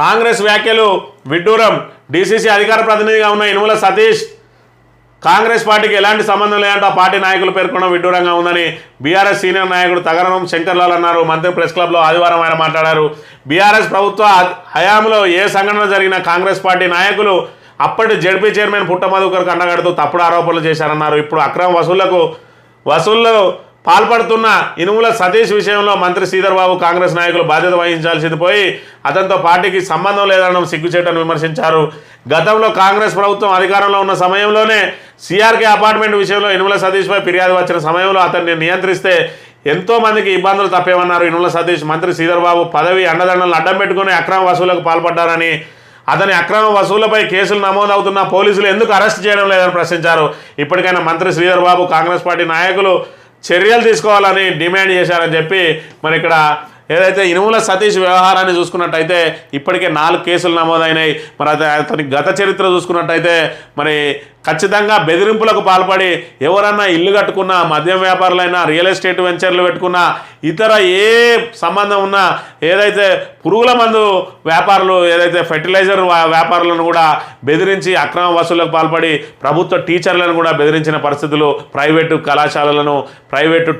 కాంగ్రెస్ వ్యాఖ్యలు విడ్డూరం. డీసీసీ అధికార ప్రతినిధిగా ఉన్న ఇనుముల సతీష్ కాంగ్రెస్ పార్టీకి ఎలాంటి సంబంధం లేదంటే ఆ పార్టీ నాయకులు పేర్కొనడం విడ్డూరంగా ఉందని బీఆర్ఎస్ సీనియర్ నాయకుడు తగరం శంకర్లాల్ అన్నారు. మంత్రి ప్రెస్ క్లబ్లో ఆదివారం ఆయన మాట్లాడారు. బీఆర్ఎస్ ప్రభుత్వ హయాంలో ఏ సంఘటన జరిగినా కాంగ్రెస్ పార్టీ నాయకులు అప్పటి జడ్పీ చైర్మన్ పుట్టమధుకర్కు అండగడుతూ తప్పుడు ఆరోపణలు చేశారన్నారు. ఇప్పుడు అక్రమ వసూళ్ళకు వసూళ్ళు పాల్పడుతున్న ఇనుముల సతీష్ విషయంలో మంత్రి శ్రీధర్ బాబు కాంగ్రెస్ నాయకులు బాధ్యత వహించాల్సింది పోయి అతనితో పార్టీకి సంబంధం లేదనడం సిగ్గుచేటను విమర్శించారు. గతంలో కాంగ్రెస్ ప్రభుత్వం అధికారంలో ఉన్న సమయంలోనే సిఆర్కే అపార్ట్మెంట్ విషయంలో ఇనుముల సతీష్పై ఫిర్యాదు వచ్చిన సమయంలో అతన్ని నియంత్రిస్తే ఎంతో మందికి ఇబ్బందులు తప్పేమన్నారు. ఇనుముల సతీష్ మంత్రి శ్రీధర్ బాబు పదవి అండదండలను అడ్డం పెట్టుకుని అక్రమ వసూలకు పాల్పడ్డారని అతని అక్రమ వసూళ్ళపై కేసులు నమోదవుతున్న పోలీసులు ఎందుకు అరెస్ట్ చేయడం లేదని ప్రశ్నించారు. ఇప్పటికైనా మంత్రి శ్రీధర్ బాబు కాంగ్రెస్ పార్టీ నాయకులు చర్యలు తీసుకోవాలని డిమాండ్ చేశారని చెప్పి మరి ఇక్కడ ఏదైతే ఇనుముల సతీష్ వ్యవహారాన్ని చూసుకున్నట్టయితే ఇప్పటికే నాలుగు కేసులు నమోదైనాయి. మరి అతని గత చరిత్ర చూసుకున్నట్టయితే మరి ఖచ్చితంగా బెదిరింపులకు పాల్పడి ఎవరన్నా ఇల్లు కట్టుకున్నా మద్యం వ్యాపారులైనా రియల్ ఎస్టేట్ వెంచర్లు పెట్టుకున్నా ఇతర ఏ సంబంధం ఉన్నా ఏదైతే పురుగుల మందు వ్యాపారులు ఏదైతే ఫెర్టిలైజర్ వ్యాపారులను కూడా బెదిరించి అక్రమ వసూళ్ళకు పాల్పడి ప్రభుత్వ టీచర్లను కూడా బెదిరించిన పరిస్థితులు ప్రైవేటు కళాశాలలను ప్రైవేటు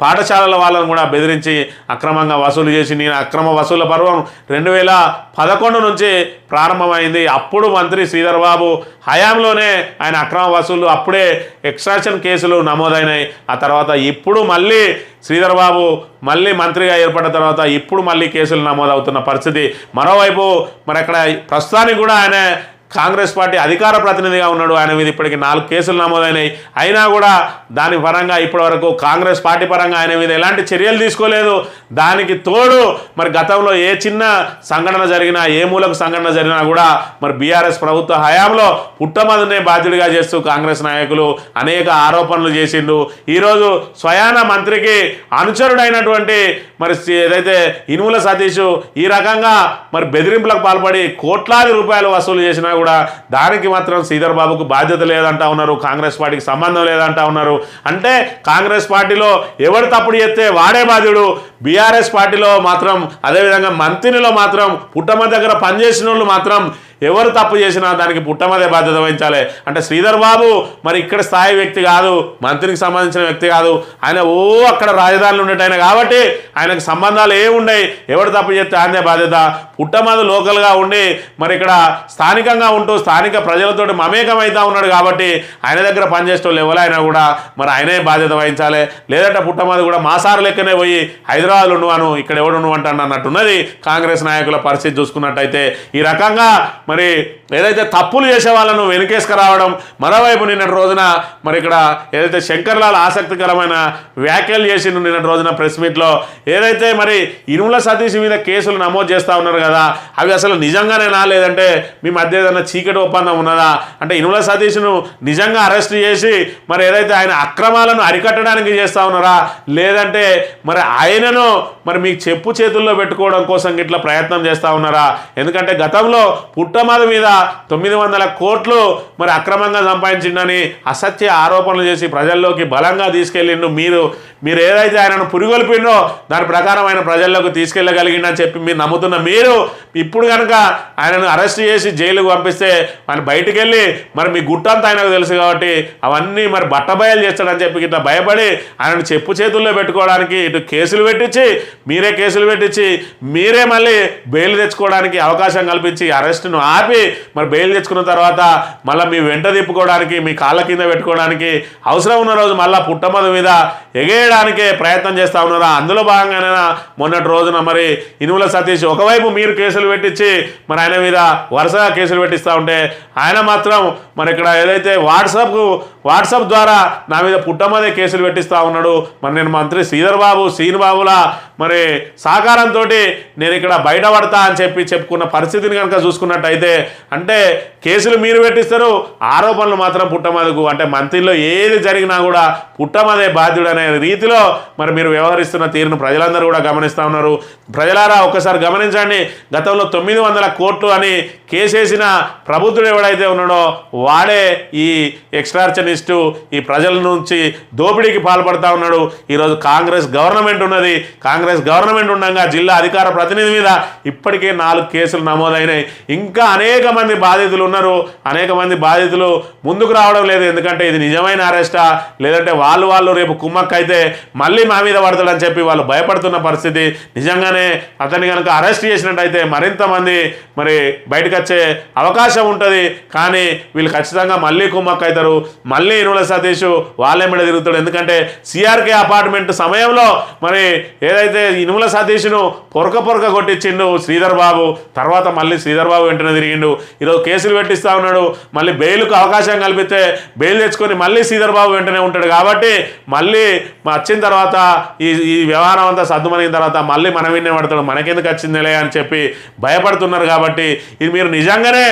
పాఠశాలల వాళ్ళను కూడా బెదిరించి అక్రమంగా వసూలు చేసి నేను అక్రమ వసూల పర్వం రెండు వేల పదకొండు నుంచి ప్రారంభమైంది. అప్పుడు మంత్రి శ్రీధర్ బాబు హయాంలోనే ఆయన అక్రమ వసూళ్ళు అప్పుడే ఎక్స్ట్రాక్షన్ కేసులు నమోదైనాయి. ఆ తర్వాత ఇప్పుడు మళ్ళీ శ్రీధర్ బాబు మళ్ళీ మంత్రిగా ఏర్పడిన తర్వాత ఇప్పుడు మళ్ళీ కేసులు నమోదవుతున్న పరిస్థితి. మరోవైపు మరి అక్కడ ప్రస్తుతానికి కూడా ఆయన కాంగ్రెస్ పార్టీ అధికార ప్రతినిధిగా ఉన్నాడు. ఆయన మీద ఇప్పటికి నాలుగు కేసులు నమోదైనాయి. అయినా కూడా దాని పరంగా ఇప్పటివరకు కాంగ్రెస్ పార్టీ పరంగా ఆయన మీద ఎలాంటి చర్యలు తీసుకోలేదు. దానికి తోడు మరి గతంలో ఏ చిన్న సంఘటన జరిగినా ఏ మూలకు సంఘటన జరిగినా కూడా మరి బీఆర్ఎస్ ప్రభుత్వ హయాంలో పుట్టమదునే బాధ్యుడిగా చేస్తూ కాంగ్రెస్ నాయకులు అనేక ఆరోపణలు చేసిండు. ఈరోజు స్వయాన మంత్రికి అనుచరుడైనటువంటి మరి ఏదైతే ఇనుముల సతీష్ ఈ రకంగా మరి బెదిరింపులకు పాల్పడి కోట్లాది రూపాయలు వసూలు చేసినా కూడా దానికి మాత్రం శ్రీధర్ బాబుకు బాధ్యత లేదంటా ఉన్నారు. కాంగ్రెస్ పార్టీకి సంబంధం లేదంటా ఉన్నారు. అంటే కాంగ్రెస్ పార్టీలో ఎవరు తప్పుడు చేస్తే వాడే బాధ్యుడు. బీఆర్ఎస్ పార్టీలో మాత్రం అదేవిధంగా మంత్రిలో మాత్రం పుట్టమ దగ్గర పనిచేసిన వాళ్ళు మాత్రం ఎవరు తప్పు చేసినా దానికి పుట్టమదే బాధ్యత వహించాలి. అంటే శ్రీధర్ బాబు మరి ఇక్కడ స్థాయి వ్యక్తి కాదు మంత్రికి సంబంధించిన వ్యక్తి కాదు. ఆయన ఓ అక్కడ రాజధానిలో ఉండేటైన కాబట్టి ఆయనకు సంబంధాలు ఏ ఉన్నాయి ఎవరు తప్పు చేస్తే ఆయనే బాధ్యత. పుట్టమది లోకల్గా ఉండి మరి ఇక్కడ స్థానికంగా ఉంటూ స్థానిక ప్రజలతోటి మమేకం ఉన్నాడు కాబట్టి ఆయన దగ్గర పనిచేసేటోళ్ళు ఎవరైనా కూడా మరి ఆయనే బాధ్యత వహించాలి. లేదంటే పుట్టమది కూడా మాసారు లెక్కనే పోయి హైదరాబాద్ ఉండువాను ఇక్కడ ఎవడు ఉండవంటాను అన్నట్టున్నది కాంగ్రెస్ నాయకుల పరిస్థితి చూసుకున్నట్టయితే. ఈ రకంగా మరి ఏదైతే తప్పులు చేసే వాళ్ళను వెనుకేసుకురావడం మరోవైపు నిన్నటి రోజున మరి ఇక్కడ ఏదైతే శంకర్లాల్ ఆసక్తికరమైన వ్యాఖ్యలు చేసిండు నిన్నటి రోజున ప్రెస్ మీట్లో ఏదైతే మరి ఇనుముల సతీష్ మీద కేసులు నమోదు చేస్తూ ఉన్నారు కదా అవి అసలు నిజంగానేనా? లేదంటే మీ మధ్య ఏదైనా చీకటి ఒప్పందం ఉన్నదా? అంటే ఇనుముల సతీష్ను నిజంగా అరెస్ట్ చేసి మరి ఏదైతే ఆయన అక్రమాలను అరికట్టడానికి చేస్తా ఉన్నారా? లేదంటే మరి ఆయనను మరి మీకు చెప్పు చేతుల్లో పెట్టుకోవడం కోసం ఇట్లా ప్రయత్నం చేస్తా ఉన్నారా? ఎందుకంటే గతంలో పుట్టమద మీద తొమ్మిది వందల కోట్లు మరి అక్రమంగా సంపాదించిండని అసత్య ఆరోపణలు చేసి ప్రజల్లోకి బలంగా తీసుకెళ్ళిండు మీరు. మీరు ఏదైతే ఆయనను పురిగొల్పిండో దాని ప్రకారం ఆయన ప్రజల్లోకి తీసుకెళ్ళగలిగిండని చెప్పి మీరు నమ్ముతున్న మీరు ఇప్పుడు కనుక ఆయనను అరెస్ట్ చేసి జైలుకు పంపిస్తే ఆయన బయటికి వెళ్ళి మరి మీ గుట్టంతా ఆయనకు తెలుసు కాబట్టి అవన్నీ మరి బట్టబయలు చేస్తాడని చెప్పి ఇట్లా భయపడి ఆయనను చెప్పు చేతుల్లో పెట్టుకోవడానికి ఇటు కేసులు పెట్టించి మీరే కేసులు పెట్టించి మీరే మళ్ళీ బెయిల్ తెచ్చుకోవడానికి అవకాశం కల్పించి అరెస్ట్ను ఆపి మరి బెయిల్ తెచ్చుకున్న తర్వాత మళ్ళీ మీ వెంట తిప్పుకోవడానికి మీ కాళ్ళ కింద పెట్టుకోవడానికి అవసరం ఉన్న రోజు మళ్ళీ పుట్టమద మీద ఎగే చేయడానికే ప్రయత్నం చేస్తా ఉన్నారా? అందులో భాగంగానే మొన్నటి రోజున మరి ఇనుముల సతీష్ ఒకవైపు మీరు కేసులు పెట్టించి మరి ఆయన మీద వరుసగా కేసులు పెట్టిస్తూ ఉంటే ఆయన మాత్రం మరి ఇక్కడ ఏదైతే వాట్సాప్ వాట్సాప్ ద్వారా నా మీద పుట్టమదే కేసులు పెట్టిస్తా ఉన్నాడు. మరి నేను మంత్రి శ్రీధర్ బాబు శ్రీను బాబులా మరి సహకారంతో నేను ఇక్కడ బయటపడతా అని చెప్పి చెప్పుకున్న పరిస్థితిని కనుక చూసుకున్నట్టయితే అంటే కేసులు మీరు పెట్టిస్తారు ఆరోపణలు మాత్రం పుట్టమదుకు. అంటే మంత్రిలో ఏది జరిగినా కూడా పుట్టమదే బాధ్యుడు అనే రీతిలో మరి మీరు వ్యవహరిస్తున్న తీరును ప్రజలందరూ కూడా గమనిస్తూ ఉన్నారు. ప్రజలారా ఒక్కసారి గమనించండి. గతంలో తొమ్మిది వందల కోట్లు అని కేసేసిన ప్రభుత్వం ఎవడైతే ఉన్నాడో వాడే ఈ ఎక్స్ట్రార్చనిస్టు ఈ ప్రజల నుంచి దోపిడీకి పాల్పడతా ఉన్నాడు. ఈరోజు కాంగ్రెస్ గవర్నమెంట్ ఉన్నది. కాంగ్రెస్ గవర్నమెంట్ ఉండగా జిల్లా అధికార ప్రతినిధి మీద ఇప్పటికే నాలుగు కేసులు నమోదైనాయి. ఇంకా అనేక మంది బాధితులు ఉన్నారు. అనేక మంది బాధితులు ముందుకు రావడం లేదు. ఎందుకంటే ఇది నిజమైన అరెస్టా? లేదంటే వాళ్ళు వాళ్ళు రేపు కుమ్మక్క అయితే మళ్ళీ మా మీద పడతాడని చెప్పి వాళ్ళు భయపడుతున్న పరిస్థితి. నిజంగానే అతన్ని కనుక అరెస్ట్ చేసినట్టయితే మరింత మంది మరి బయటకు వచ్చే అవకాశం ఉంటుంది. కానీ వీళ్ళు ఖచ్చితంగా మళ్ళీ కుమ్మక్క అవుతారు మళ్ళీ ఇనుల సతీష్ వాళ్ళే మీద తిరుగుతాడు. ఎందుకంటే సిఆర్కే అపార్ట్మెంట్ సమయంలో మరి ఏదైతే ఇనుముల సతీష్ను పొరక పొరక కొట్టించిండు శ్రీధర్ బాబు తర్వాత మళ్ళీ శ్రీధర్ బాబు వెంటనే తిరిగిండు. ఈరోజు కేసులు పెట్టిస్తా ఉన్నాడు. మళ్ళీ బెయిల్కు అవకాశం కల్పితే బెయిల్ తెచ్చుకొని మళ్ళీ శ్రీధర్ బాబు వెంటనే ఉంటాడు. కాబట్టి మళ్ళీ మా వచ్చిన తర్వాత ఈ ఈ వ్యవహారం అంతా సర్దుమనిన తర్వాత మళ్ళీ మన విన్నే పడతాడు మనకెందుకు వచ్చిందిలే అని చెప్పి భయపడుతున్నారు కాబట్టి ఇది మీరు నిజంగానే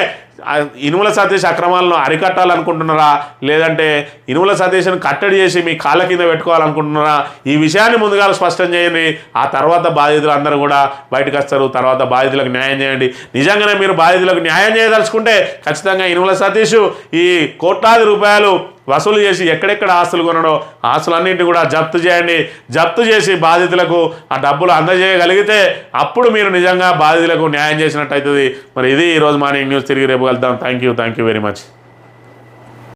ఇనుముల సతీష్ అక్రమాలను అరికట్టాలనుకుంటున్నారా? లేదంటే ఇనుముల సతీష్ని కట్టడి చేసి మీ కాళ్ళ కింద పెట్టుకోవాలనుకుంటున్నారా? ఈ విషయాన్ని ముందుగా స్పష్టం చేయండి. ఆ తర్వాత బాధితులు అందరూ కూడా బయటకు వస్తారు. తర్వాత బాధితులకు న్యాయం చేయండి. నిజంగానే మీరు బాధితులకు న్యాయం చేయదలుచుకుంటే ఖచ్చితంగా ఇనుముల సతీష్ ఈ కోట్లాది రూపాయలు వసూలు చేసి ఎక్కడెక్కడ ఆస్తులు కొనడో ఆస్తులన్నింటినీ కూడా జప్తు చేయండి. జప్తు చేసి బాధితులకు ఆ డబ్బులు అందజేయగలిగితే అప్పుడు మీరు నిజంగా బాధితులకు న్యాయం చేసినట్టు అవుతుంది మరి ఇది ఈరోజు మార్నింగ్ న్యూస్. తిరిగి రేపు వెళ్తాం thank you thank you very much